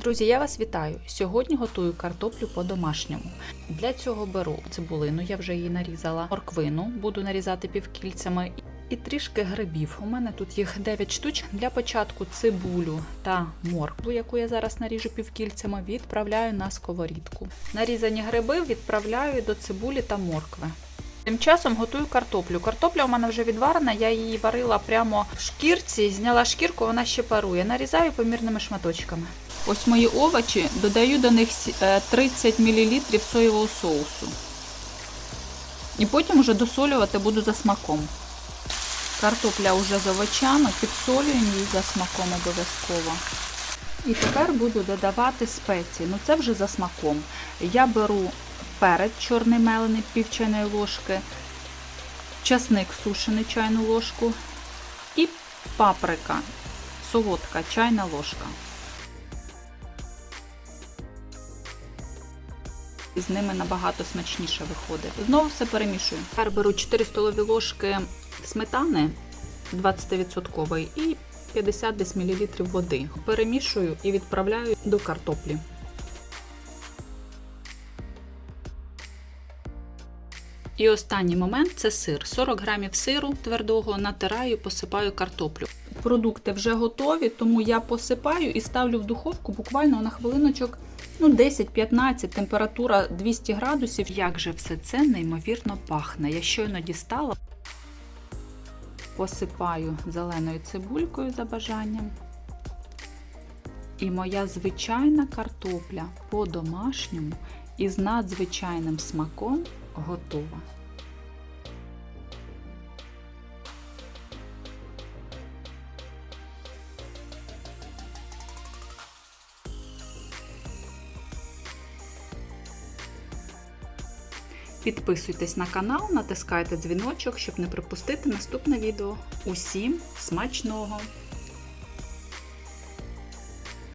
Друзі, я вас вітаю! Сьогодні готую картоплю по-домашньому. Для цього беру цибулину, я вже її нарізала, морквину, буду нарізати півкільцями. І трішки грибів. У мене тут їх 9 штук. Для початку цибулю та моркву, яку я зараз наріжу півкільцями, відправляю на сковорідку. Нарізані гриби відправляю до цибулі та моркви. Тим часом готую картоплю. Картопля у мене вже відварена, я її варила прямо в шкірці, зняла шкірку, вона ще парує. Нарізаю помірними шматочками. Ось мої овочі, додаю до них е, 30 мл соєвого соусу. І потім вже досолювати буду за смаком. Картопля вже з овочами, підсолюємо її за смаком обов'язково. І тепер буду додавати спеції. Ну це вже за смаком. Я беру перець чорний мелений пів чайної ложки, часник сушений чайну ложку і паприка солодка чайна ложка. І з ними набагато смачніше виходить. Знову все перемішую. Тепер беру 4 столові ложки сметани 20% і 50 десь мл води. Перемішую і відправляю до картоплі. І останній момент це сир. 40 грамів сиру твердого натираю, посипаю картоплю. Продукти вже готові, тому я посипаю і ставлю в духовку буквально на хвилиночок ну 10-15, температура 200 градусів. Як же все це неймовірно пахне. Я щойно дістала, посипаю зеленою цибулькою за бажанням. І моя звичайна картопля по-домашньому із надзвичайним смаком готова. Підписуйтесь на канал, натискайте дзвіночок, щоб не пропустити наступне відео. Усім смачного!